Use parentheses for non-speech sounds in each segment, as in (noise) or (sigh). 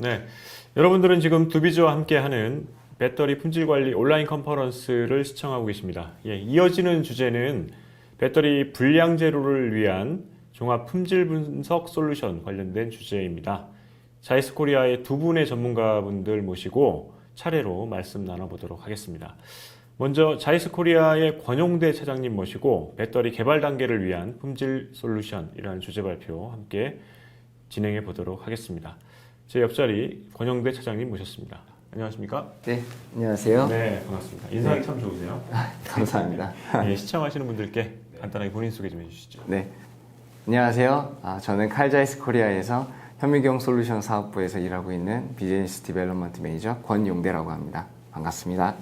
네. 여러분들은 지금 두비즈와 함께하는 배터리 품질 관리 온라인 컨퍼런스를 시청하고 계십니다. 예, 이어지는 주제는 배터리 불량 제로를 위한 종합 품질 분석 솔루션 관련된 주제입니다. 자이스 코리아의 두 분의 전문가분들 모시고 차례로 말씀 나눠보도록 하겠습니다. 먼저 자이스 코리아의 권용대 차장님 모시고 배터리 개발 단계를 위한 품질 솔루션이라는 주제 발표 함께 진행해 보도록 하겠습니다. 제 옆자리 권영대 차장님 모셨습니다. 안녕하십니까? 네, 안녕하세요. 네, 반갑습니다. 인상이 네. 참 좋으세요. (laughs) 감사합니다. 예, 시청하시는 분들께 간단하게 본인 소개 좀 해주시죠. 네, 안녕하세요. 아, 저는 칼자이스 코리아에서 현미경 솔루션 사업부에서 일하고 있는 비즈니스 디벨롭먼트 매니저 권용대라고 합니다. 반갑습니다.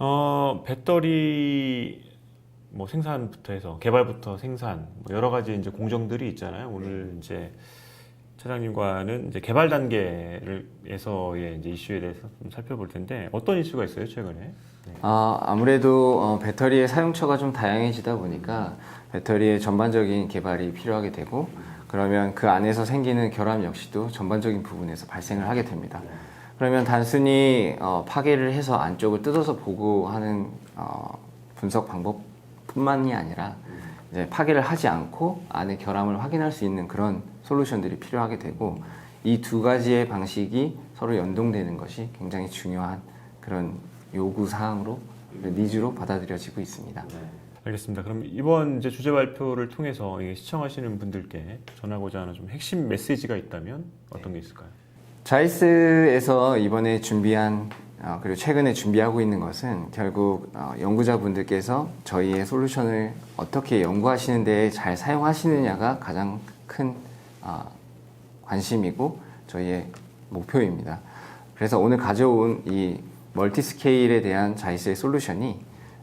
어, 배터리 뭐 생산부터 해서 개발부터 생산 뭐 여러 가지 이제 공정들이 있잖아요. 오늘 이제 차장님과는 이제 개발 단계에서의 이제 이슈에 대해서 좀 살펴볼 텐데 어떤 이슈가 있어요 최근에? 네. 아, 아무래도 어, 배터리의 사용처가 좀 다양해지다 보니까 배터리의 전반적인 개발이 필요하게 되고 그러면 그 안에서 생기는 결함 역시도 전반적인 부분에서 발생을 하게 됩니다. 그러면 단순히 어, 파괴를 해서 안쪽을 뜯어서 보고 하는 어, 분석 방법뿐만이 아니라 이제 파괴를 하지 않고 안에 결함을 확인할 수 있는 그런 솔루션들이 필요하게 되고 이 두 가지의 방식이 서로 연동되는 것이 굉장히 중요한 그런 요구 사항으로 니즈로 받아들여지고 있습니다. 알겠습니다. 그럼 이번 이제 주제 발표를 통해서 시청하시는 분들께 전하고자 하는 좀 핵심 메시지가 있다면 어떤 게 있을까요? 자이스에서 이번에 준비한 어, 그리고 최근에 준비하고 있는 것은 결국 어, 연구자분들께서 저희의 솔루션을 어떻게 연구하시는 데에 잘 사용하시느냐가 가장 큰 어, 관심이고 저희의 목표입니다. 그래서 오늘 가져온 이 멀티 스케일에 대한 자이스의 솔루션이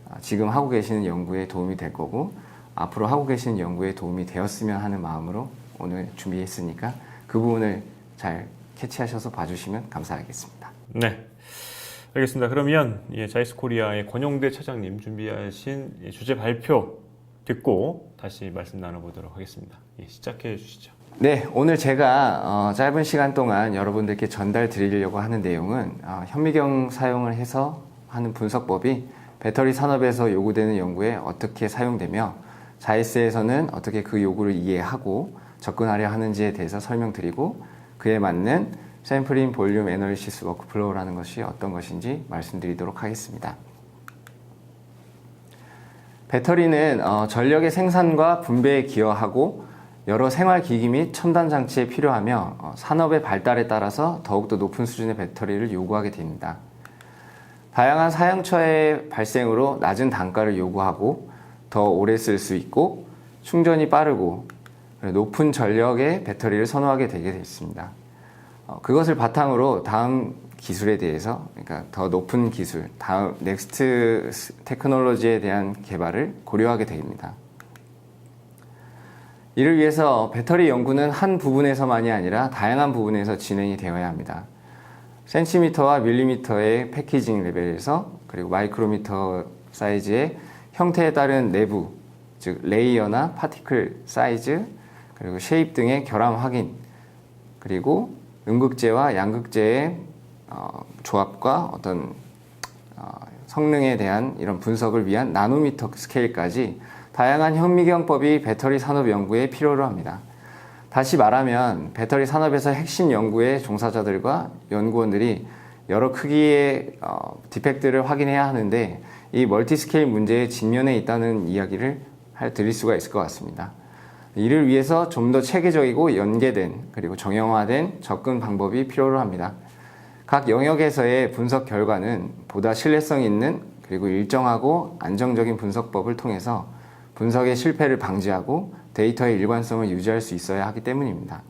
어, 지금 하고 계시는 연구에 도움이 될 거고 앞으로 하고 계시는 연구에 도움이 되었으면 하는 마음으로 오늘 준비했으니까 그 부분을 잘 캐치하셔서 봐주시면 감사하겠습니다. 네. 알겠습니다. 그러면 예, 자이스 코리아의 권용대 차장님 준비하신 예, 주제 발표 듣고 다시 말씀 나눠보도록 하겠습니다. 예, 시작해 주시죠. 네, 오늘 제가 어, 짧은 시간 동안 여러분들께 전달 드리려고 하는 내용은 어, 현미경 사용을 해서 하는 분석법이 배터리 산업에서 요구되는 연구에 어떻게 사용되며 자이스에서는 어떻게 그 요구를 이해하고 접근하려 하는지에 대해서 설명드리고 그에 맞는 샘플링 볼륨 애널리시스 워크플로우라는 것이 어떤 것인지 말씀드리도록 하겠습니다. 배터리는 어, 전력의 생산과 분배에 기여하고 여러 생활 기기 및 첨단 장치에 필요하며 어, 산업의 발달에 따라서 더욱더 높은 수준의 배터리를 요구하게 됩니다. 다양한 사용처의 발생으로 낮은 단가를 요구하고 더 오래 쓸 수 있고 충전이 빠르고 높은 전력의 배터리를 선호하게 되게 됐습니다. 어, 그것을 바탕으로 다음 기술에 대해서 그러니까 더 높은 기술, 다음 넥스트 테크놀로지에 대한 개발을 고려하게 됩니다. 이를 위해서 배터리 연구는 한 부분에서만이 아니라 다양한 부분에서 진행이 되어야 합니다. 센티미터와 밀리미터의 패키징 레벨에서 그리고 마이크로미터 사이즈의 형태에 따른 내부, 즉 레이어나 파티클 사이즈, 그리고 쉐입 등의 결함 확인, 그리고 음극재와 양극재의 어, 조합과 어떤 어, 성능에 대한 이런 분석을 위한 나노미터 스케일까지 다양한 현미경법이 배터리 산업 연구에 필요로 합니다. 다시 말하면 배터리 산업에서 핵심 연구의 종사자들과 연구원들이 여러 크기의 어, 디펙트를 확인해야 하는데 이 멀티 스케일 문제의 진면에 있다는 이야기를 할 드릴 수가 있을 것 같습니다. 이를 위해서 좀 더 체계적이고 연계된 그리고 정형화된 접근 방법이 필요로 합니다. 각 영역에서의 분석 결과는 보다 신뢰성 있는 그리고 일정하고 안정적인 분석법을 통해서 분석의 실패를 방지하고 데이터의 일관성을 유지할 수 있어야 하기 때문입니다.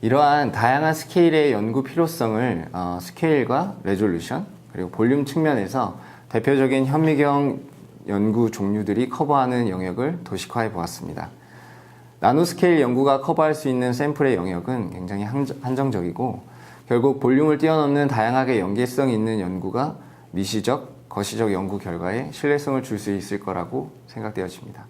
이러한 다양한 스케일의 연구 필요성을 어, 스케일과 레졸루션 그리고 볼륨 측면에서 대표적인 현미경 연구 종류들이 커버하는 영역을 도식화해 보았습니다. 나노스케일 연구가 커버할 수 있는 샘플의 영역은 굉장히 한정적이고 결국 볼륨을 뛰어넘는 다양하게 연계성 있는 연구가 미시적, 거시적 연구 결과에 신뢰성을 줄 수 있을 거라고 생각되어집니다.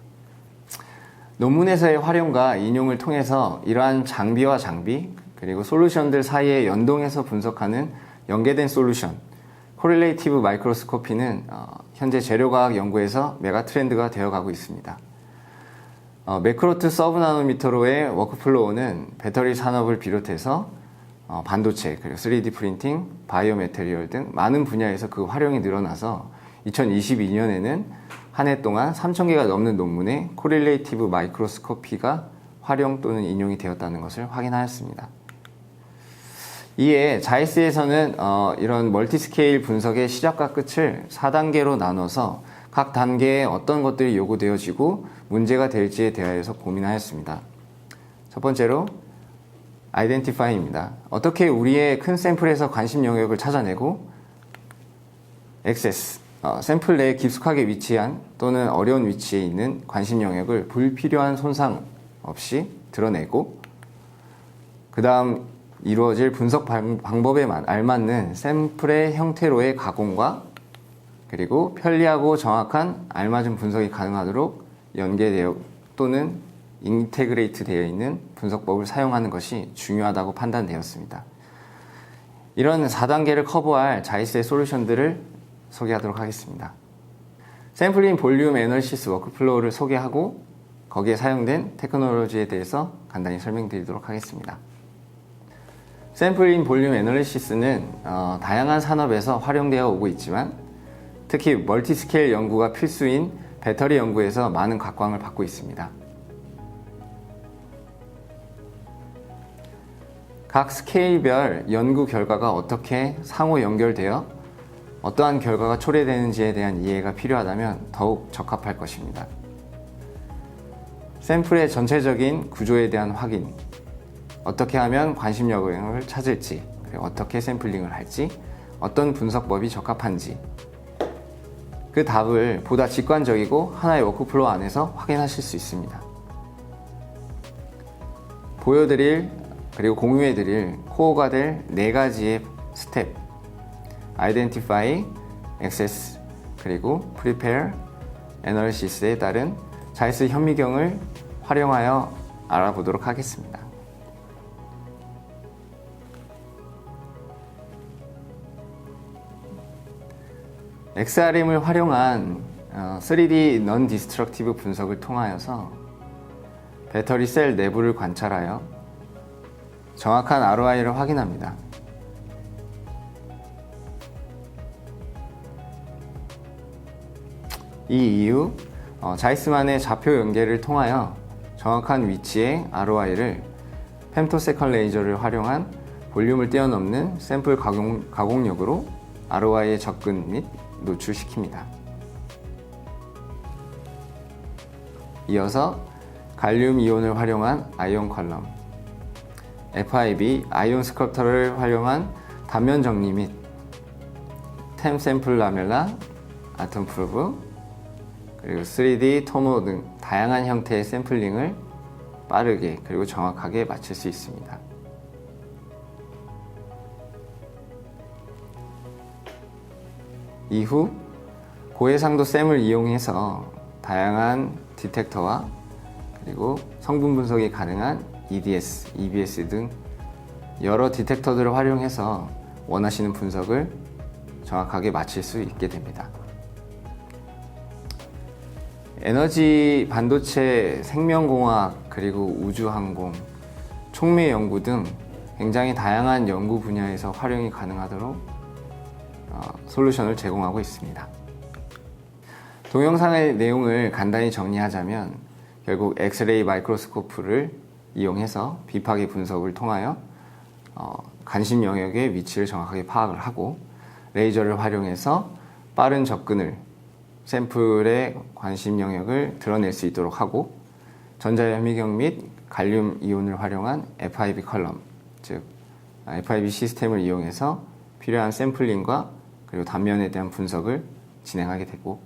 논문에서의 활용과 인용을 통해서 이러한 장비와 장비, 그리고 솔루션들 사이에 연동해서 분석하는 연계된 솔루션, 코릴레이티브 마이크로스코피는 어, 현재 재료과학 연구에서 메가 트렌드가 되어가고 있습니다. 어, 매크로트 서브 나노미터로의 워크플로우는 배터리 산업을 비롯해서 어, 반도체, 그리고 3D 프린팅, 바이오 메테리얼 등 많은 분야에서 그 활용이 늘어나서 2022년에는 한 해 동안 3,000개가 넘는 논문에 코릴레이티브 마이크로스코피가 활용 또는 인용이 되었다는 것을 확인하였습니다. 이에 자이스에서는 어, 이런 멀티스케일 분석의 시작과 끝을 4단계로 나눠서 각 단계에 어떤 것들이 요구되어지고 문제가 될지에 대하여서 고민하였습니다. 첫 번째로 아이덴티파이입니다. 어떻게 우리의 큰 샘플에서 관심 영역을 찾아내고 액세스, 어, 샘플 내에 깊숙하게 위치한 또는 어려운 위치에 있는 관심 영역을 불필요한 손상 없이 드러내고 그 다음 이루어질 분석 방- 방법에 만- 알맞는 샘플의 형태로의 가공과 그리고 편리하고 정확한 알맞은 분석이 가능하도록 연계되어 또는 인테그레이트 되어 있는 분석법을 사용하는 것이 중요하다고 판단되었습니다. 이런 4단계를 커버할 자이스의 솔루션들을 소개하도록 하겠습니다. 샘플링 볼륨 애널시스 워크플로우를 소개하고 거기에 사용된 테크놀로지에 대해서 간단히 설명드리도록 하겠습니다. 샘플인 볼륨 애널리시스는 어, 다양한 산업에서 활용되어 오고 있지만 특히 멀티스케일 연구가 필수인 배터리 연구에서 많은 각광을 받고 있습니다. 각 스케일별 연구 결과가 어떻게 상호 연결되어 어떠한 결과가 초래되는지에 대한 이해가 필요하다면 더욱 적합할 것입니다. 샘플의 전체적인 구조에 대한 확인, 어떻게 하면 관심 영역을 찾을지, 어떻게 샘플링을 할지, 어떤 분석법이 적합한지, 그 답을 보다 직관적이고 하나의 워크플로우 안에서 확인하실 수 있습니다. 보여드릴 그리고 공유해드릴 코어가 될 네 가지의 스텝 Identify, Access, 그리고 Prepare, Analysis에 따른 자이스 현미경을 활용하여 알아보도록 하겠습니다. XRM을 활용한 어, 3D non-destructive 분석을 통하여서 배터리 셀 내부를 관찰하여 정확한 ROI를 확인합니다. 이 이후 어, 자이스만의 좌표 연계를 통하여 정확한 위치의 ROI를 펜토세컨 레이저를 활용한 볼륨을 뛰어넘는 샘플 가공, 가공력으로 ROI의 접근 및 노출시킵니다. 이어서 갈륨 이온을 활용한 아이온 컬럼, FIB 아이온 스컬터를 활용한 단면 정리 및 템 샘플 라멜라, 아톰 프루브, 그리고 3D 토모 등 다양한 형태의 샘플링을 빠르게 그리고 정확하게 마칠 수 있습니다. 이후 고해상도 샘을 이용해서 다양한 디텍터와 그리고 성분 분석이 가능한 EDS, EBS 등 여러 디텍터들을 활용해서 원하시는 분석을 정확하게 마칠 수 있게 됩니다. 에너지, 반도체, 생명공학, 그리고 우주항공, 촉매 연구 등 굉장히 다양한 연구 분야에서 활용이 가능하도록 어, 솔루션을 제공하고 있습니다. 동영상의 내용을 간단히 정리하자면 결국 엑스레이 마이크로스코프를 이용해서 비파기 분석을 통하여 어, 관심 영역의 위치를 정확하게 파악을 하고 레이저를 활용해서 빠른 접근을 샘플의 관심 영역을 드러낼 수 있도록 하고 전자현미경 및 갈륨 이온을 활용한 FIB 컬럼 즉 FIB 시스템을 이용해서 필요한 샘플링과 그리고 단면에 대한 분석을 진행하게 되고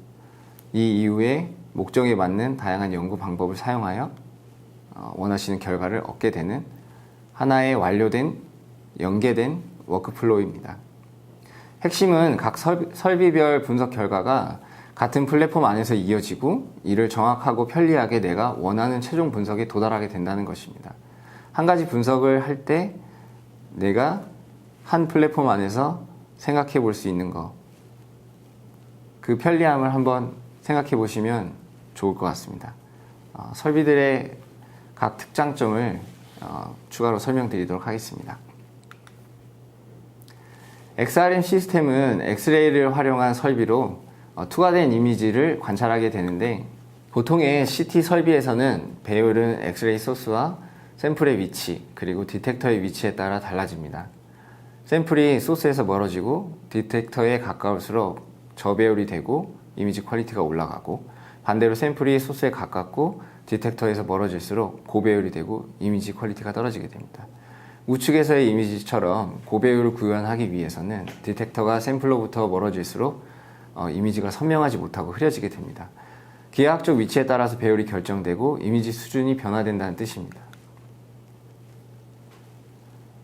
이 이후에 목적에 맞는 다양한 연구 방법을 사용하여 어, 원하시는 결과를 얻게 되는 하나의 완료된 연계된 워크플로우입니다. 핵심은 각 설- 설비별 분석 결과가 같은 플랫폼 안에서 이어지고 이를 정확하고 편리하게 내가 원하는 최종 분석에 도달하게 된다는 것입니다. 한 가지 분석을 할 때 내가 한 플랫폼 안에서 생각해 볼 수 있는 거. 그 편리함을 한번 생각해 보시면 좋을 것 같습니다. 어, 설비들의 각 특장점을 어, 추가로 설명드리도록 하겠습니다. XRM 시스템은 엑스레이를 활용한 설비로 어, 투과된 이미지를 관찰하게 되는데 보통의 CT 설비에서는 배율은 엑스레이 소스와 샘플의 위치 그리고 디텍터의 위치에 따라 달라집니다. 샘플이 소스에서 멀어지고 디텍터에 가까울수록 저배율이 되고 이미지 퀄리티가 올라가고 반대로 샘플이 소스에 가깝고 디텍터에서 멀어질수록 고배율이 되고 이미지 퀄리티가 떨어지게 됩니다. 우측에서의 이미지처럼 고배율을 구현하기 위해서는 디텍터가 샘플로부터 멀어질수록 어, 이미지가 선명하지 못하고 흐려지게 됩니다. 기하학적 위치에 따라서 배율이 결정되고 이미지 수준이 변화된다는 뜻입니다.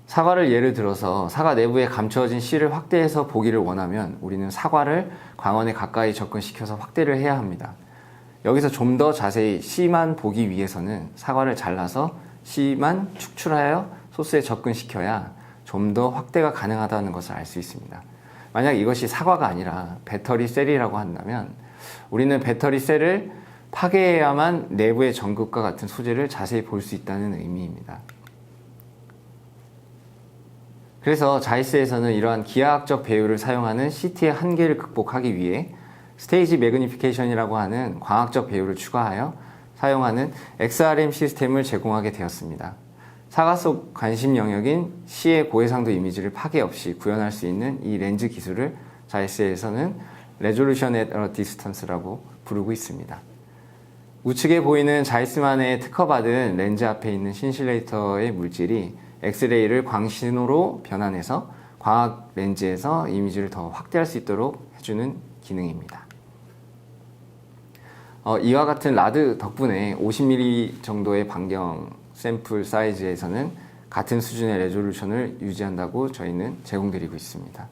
사과를 예를 들어서 사과 내부에 감추어진 씨를 확대해서 보기를 원하면 우리는 사과를 광원에 가까이 접근시켜서 확대를 해야 합니다. 여기서 좀 더 자세히 씨만 보기 위해서는 사과를 잘라서 씨만 축출하여 소스에 접근시켜야 좀 더 확대가 가능하다는 것을 알 수 있습니다. 만약 이것이 사과가 아니라 배터리 셀이라고 한다면 우리는 배터리 셀을 파괴해야만 내부의 전극과 같은 소재를 자세히 볼 수 있다는 의미입니다. 그래서 자이스에서는 이러한 기하학적 배율을 사용하는 CT의 한계를 극복하기 위해 스테이지 매그니피케이션이라고 하는 광학적 배율을 추가하여 사용하는 XRM 시스템을 제공하게 되었습니다. 사과 속 관심 영역인 C의 고해상도 이미지를 파괴 없이 구현할 수 있는 이 렌즈 기술을 자이스에서는 레졸루션 a distance라고 부르고 있습니다. 우측에 보이는 자이스만의 특허받은 렌즈 앞에 있는 신실레이터의 물질이 엑스레이를 광신호로 변환해서 광학 렌즈에서 이미지를 더 확대할 수 있도록 해주는 기능입니다. 어, 이와 같은 라드 덕분에 50mm 정도의 반경 샘플 사이즈에서는 같은 수준의 레졸루션을 유지한다고 저희는 제공드리고 있습니다.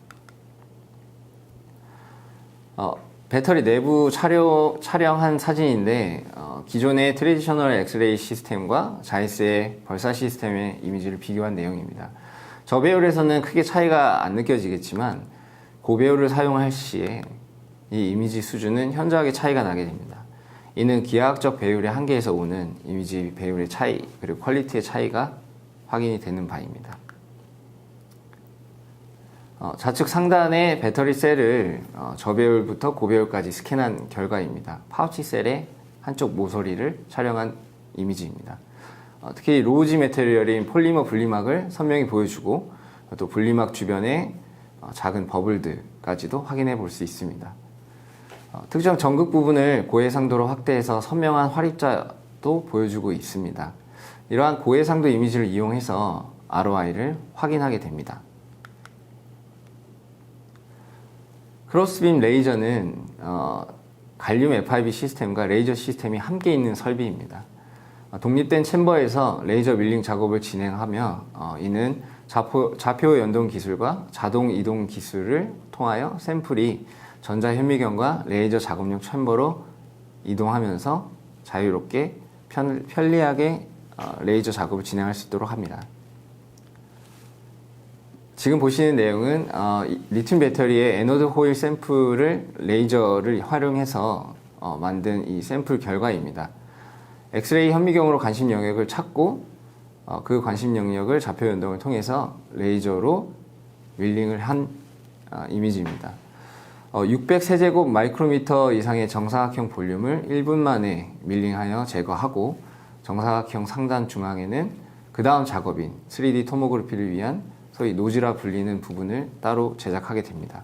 어, 배터리 내부 촬영, 촬영한 사진인데 어, 기존의 트레디셔널 엑스레이 시스템과 자이스의 벌사 시스템의 이미지를 비교한 내용입니다. 저배율에서는 크게 차이가 안 느껴지겠지만 고배율을 사용할 시에 이 이미지 수준은 현저하게 차이가 나게 됩니다. 이는 기하학적 배율의 한계에서 오는 이미지 배율의 차이 그리고 퀄리티의 차이가 확인이 되는 바입니다. 어, 좌측 상단의 배터리 셀을 어, 저배율부터 고배율까지 스캔한 결과입니다. 파우치 셀의 한쪽 모서리를 촬영한 이미지입니다. 어, 특히 로우지 메테리얼인 폴리머 분리막을 선명히 보여주고 또 분리막 주변에 어, 작은 버블들까지도 확인해 볼 수 있습니다. 어, 특정 전극 부분을 고해상도로 확대해서 선명한 활입자도 보여주고 있습니다. 이러한 고해상도 이미지를 이용해서 ROI를 확인하게 됩니다. 크로스빔 레이저는 어, 갈륨 FIB 시스템과 레이저 시스템이 함께 있는 설비입니다. 어, 독립된 챔버에서 레이저 밀링 작업을 진행하며 어, 이는 좌표, 좌표 연동 기술과 자동 이동 기술을 통하여 샘플이 전자 현미경과 레이저 작업용 챔버로 이동하면서 자유롭게 편, 편리하게 어, 레이저 작업을 진행할 수 있도록 합니다. 지금 보시는 내용은 어, 이 리튬 배터리의 에노드 호일 샘플을 레이저를 활용해서 어, 만든 이 샘플 결과입니다. 엑스레이 현미경으로 관심 영역을 찾고 어, 그 관심 영역을 좌표 연동을 통해서 레이저로 윌링을 한 아, 이미지입니다. 600세제곱 마이크로미터 이상의 정사각형 볼륨을 1분 만에 밀링하여 제거하고 정사각형 상단 중앙에는 그 다음 작업인 3D 토모그래피를 위한 소위 노즈라 불리는 부분을 따로 제작하게 됩니다.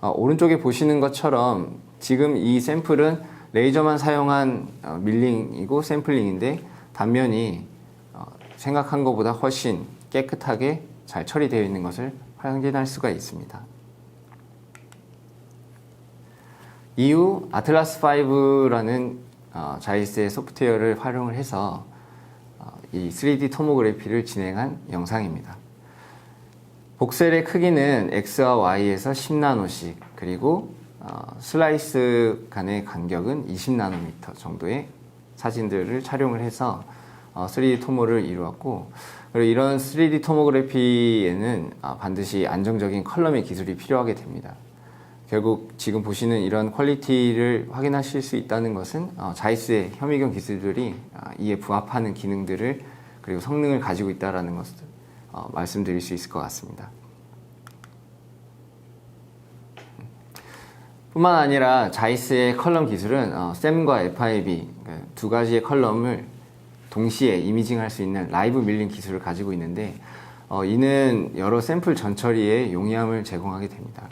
어, 오른쪽에 보시는 것처럼 지금 이 샘플은 레이저만 사용한 어, 밀링이고 샘플링인데 단면이 어, 생각한 것보다 훨씬 깨끗하게 잘 처리되어 있는 것을 확인할 수가 있습니다. 이후 아틀라스 5라는 어, 자이스의 소프트웨어를 활용을 해서 어, 이 3D 토모그래피를 진행한 영상입니다. 복셀의 크기는 X와 Y에서 10나노씩 그리고 어, 슬라이스 간의 간격은 20나노미터 정도의 사진들을 촬영을 해서 어, 3D 토모를 이루었고 그리고 이런 3D 토모그래피에는 아, 반드시 안정적인 컬럼의 기술이 필요하게 됩니다. 결국 지금 보시는 이런 퀄리티를 확인하실 수 있다는 것은 어, 자이스의 현미경 기술들이 아, 이에 부합하는 기능들을 그리고 성능을 가지고 있다는 것을 어, 말씀드릴 수 있을 것 같습니다. 뿐만 아니라 자이스의 컬럼 기술은 어, 샘과 FIB 그두 가지의 컬럼을 동시에 이미징할 수 있는 라이브 밀링 기술을 가지고 있는데 어, 이는 여러 샘플 전처리에 용이함을 제공하게 됩니다.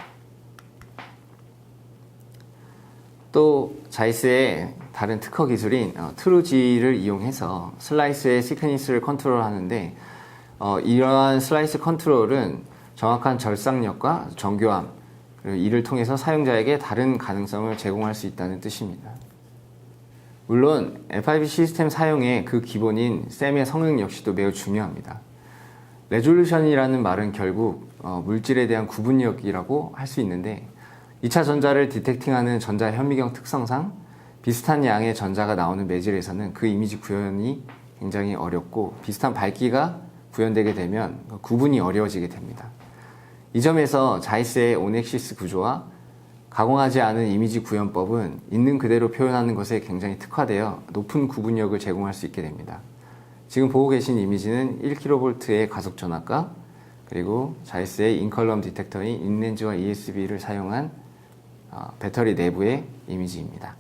또 자이스의 다른 특허 기술인 어, 트루지를 이용해서 슬라이스의 시크니스를 컨트롤하는데 어, 이러한 슬라이스 컨트롤은 정확한 절삭력과 정교함 이를 통해서 사용자에게 다른 가능성을 제공할 수 있다는 뜻입니다. 물론 FIB 시스템 사용의 그 기본인 셈의 성능 역시도 매우 중요합니다. 레졸루션이라는 말은 결국 어, 물질에 대한 구분력이라고 할 수 있는데 2차 전자를 디텍팅하는 전자 현미경 특성상 비슷한 양의 전자가 나오는 매질에서는 그 이미지 구현이 굉장히 어렵고 비슷한 밝기가 구현되게 되면 구분이 어려워지게 됩니다. 이 점에서 자이스의 온엑시스 구조와 가공하지 않은 이미지 구현법은 있는 그대로 표현하는 것에 굉장히 특화되어 높은 구분력을 제공할 수 있게 됩니다. 지금 보고 계신 이미지는 1kV의 가속 전압과 그리고 자이스의 인컬럼 디텍터인 인렌즈와 ESB를 사용한 어, 배터리 내부의 이미지입니다.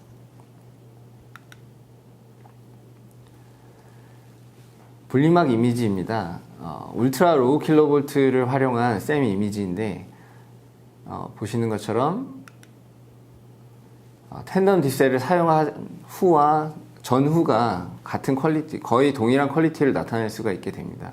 분리막 이미지입니다. 어, 울트라 로우 킬로볼트를 활용한 셈 이미지인데 어, 보시는 것처럼 어, 텐덤 디셀을 사용한 후와 전후가 같은 퀄리티, 거의 동일한 퀄리티를 나타낼 수가 있게 됩니다.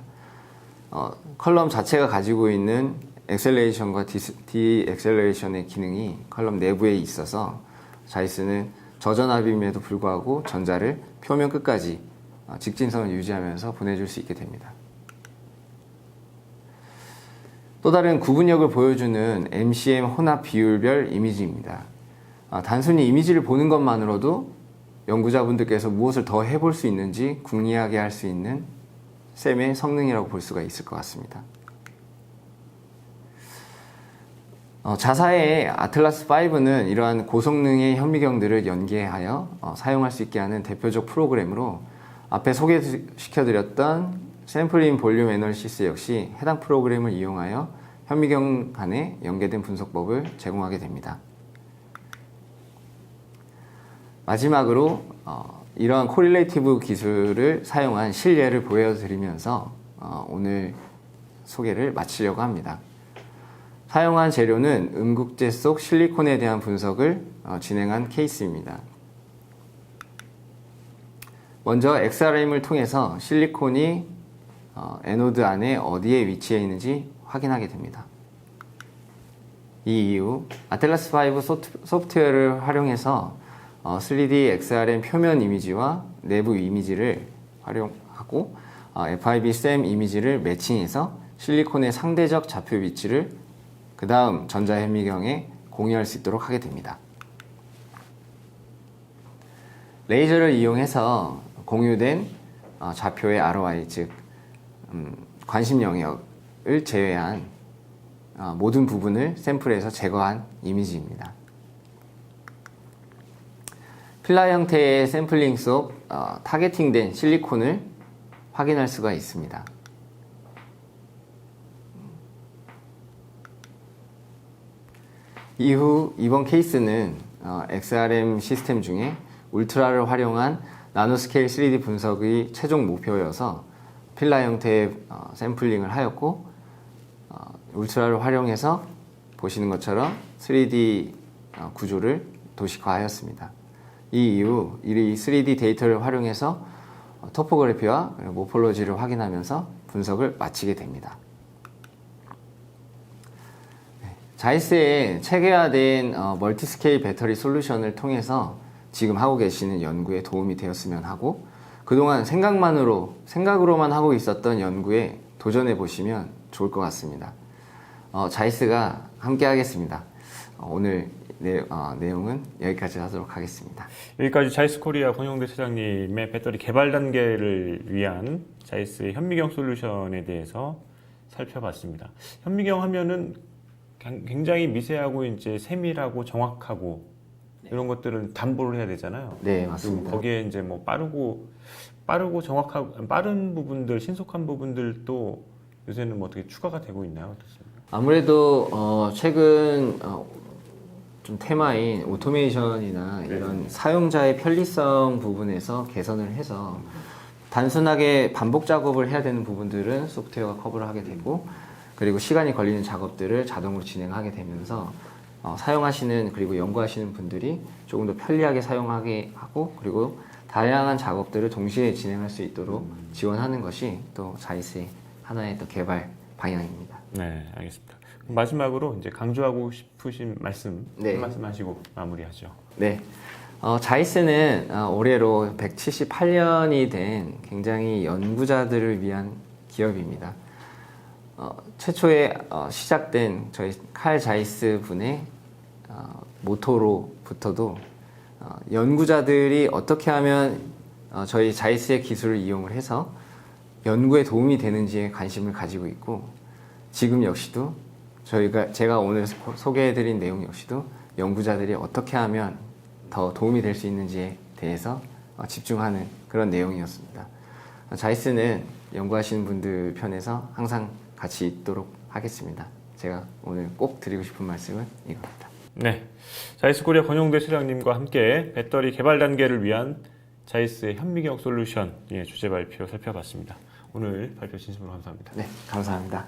어, 컬럼 자체가 가지고 있는 엑셀레이션과 디엑셀레이션의 기능이 컬럼 내부에 있어서 자이스는 저전압임에도 불구하고 전자를 표면 끝까지 어, 직진성을 유지하면서 보내줄 수 있게 됩니다. 또 다른 구분력을 보여주는 MCM 혼합 비율별 이미지입니다. 아, 단순히 이미지를 보는 것만으로도 연구자분들께서 무엇을 더 해볼 수 있는지 궁리하게 할 수 있는 셈의 성능이라고 볼 수가 있을 것 같습니다. 어, 자사의 아틀라스 5는 이러한 고성능의 현미경들을 연계하여 어, 사용할 수 있게 하는 대표적 프로그램으로 앞에 소개시켜드렸던 샘플인 볼륨 애널시스 역시 해당 프로그램을 이용하여 현미경 간에 연계된 분석법을 제공하게 됩니다. 마지막으로 어, 이러한 코릴레이티브 기술을 사용한 실례를 보여드리면서 어, 오늘 소개를 마치려고 합니다. 사용한 재료는 음국제 속 실리콘에 대한 분석을 어, 진행한 케이스입니다. 먼저 XRM을 통해서 실리콘이 어, 에노드 안에 어디에 위치해 있는지 확인하게 됩니다. 이 이후 아틀라스 5 소프트, 소프트웨어를 활용해서 어, 3D XRM 표면 이미지와 내부 이미지를 활용하고 어, FIB SEM 이미지를 매칭해서 실리콘의 상대적 좌표 위치를 그 다음 전자현미경에 공유할 수 있도록 하게 됩니다. 레이저를 이용해서 공유된 어, 좌표의 ROI 즉 음, 관심 영역을 제외한 어, 모든 부분을 샘플에서 제거한 이미지입니다. 필라 형태의 샘플링 속 어, 타겟팅된 실리콘을 확인할 수가 있습니다. 이후 이번 케이스는 어, XRM 시스템 중에 울트라를 활용한 나노스케일 3D 분석의 최종 목표여서 필라 형태의 어, 샘플링을 하였고 어, 울트라를 활용해서 보시는 것처럼 3D 어, 구조를 도식화하였습니다. 이 이후 이 3D 데이터를 활용해서 어, 토포그래피와 모폴로지를 확인하면서 분석을 마치게 됩니다. 네, 자이스의 체계화된 어, 멀티스케일 배터리 솔루션을 통해서 지금 하고 계시는 연구에 도움이 되었으면 하고 그동안 생각만으로 생각으로만 하고 있었던 연구에 도전해 보시면 좋을 것 같습니다. 어, 자이스가 함께 하겠습니다. 어, 오늘 내, 어, 내용은 여기까지 하도록 하겠습니다. 여기까지 자이스 코리아 권영대 사장님의 배터리 개발 단계를 위한 자이스의 현미경 솔루션에 대해서 살펴봤습니다. 현미경 하면은 강- 굉장히 미세하고 이제 세밀하고 정확하고 이런 것들은 담보를 해야 되잖아요. 네, 맞습니다. 거기에 이제 뭐 빠르고 빠르고 정확하고 빠른 부분들, 신속한 부분들도 요새는 뭐 어떻게 추가가 되고 있나요? 어떻습니까? 아무래도 어, 최근 어, 좀 테마인 오토메이션이나 이런 사용자의 편리성 부분에서 개선을 해서 단순하게 반복 작업을 해야 되는 부분들은 소프트웨어가 커버를 하게 되고 그리고 시간이 걸리는 작업들을 자동으로 진행하게 되면서 어, 사용하시는 그리고 연구하시는 분들이 조금 더 편리하게 사용하게 하고 그리고 다양한 작업들을 동시에 진행할 수 있도록 지원하는 것이 또 자이스의 하나의 또 개발 방향입니다. 네, 알겠습니다. 마지막으로 이제 강조하고 싶으신 말씀 네. 한 말씀 하시고 마무리하죠. 네. 어, 자이스는 어, 올해로 178년이 된 굉장히 연구자들을 위한 기업입니다. 어, 최초에 어, 시작된 저희 칼 자이스 분의 어, 모토로부터도 어, 연구자들이 어떻게 하면 어, 저희 자이스의 기술을 이용을 해서 연구에 도움이 되는지에 관심을 가지고 있고 지금 역시도 저희가 제가 오늘 소- 소개해드린 내용 역시도 연구자들이 어떻게 하면 더 도움이 될 수 있는지에 대해서 어, 집중하는 그런 내용이었습니다. 어, 자이스는 연구하시는 분들 편에서 항상 같이 있도록 하겠습니다. 제가 오늘 꼭 드리고 싶은 말씀은 이겁니다. 네, 자이스 코리아 권용대 소장님과 함께 배터리 개발 단계를 위한 자이스의 현미경 솔루션 예, 주제 발표 살펴봤습니다. 오늘 발표 진심으로 감사합니다. 네, 감사합니다.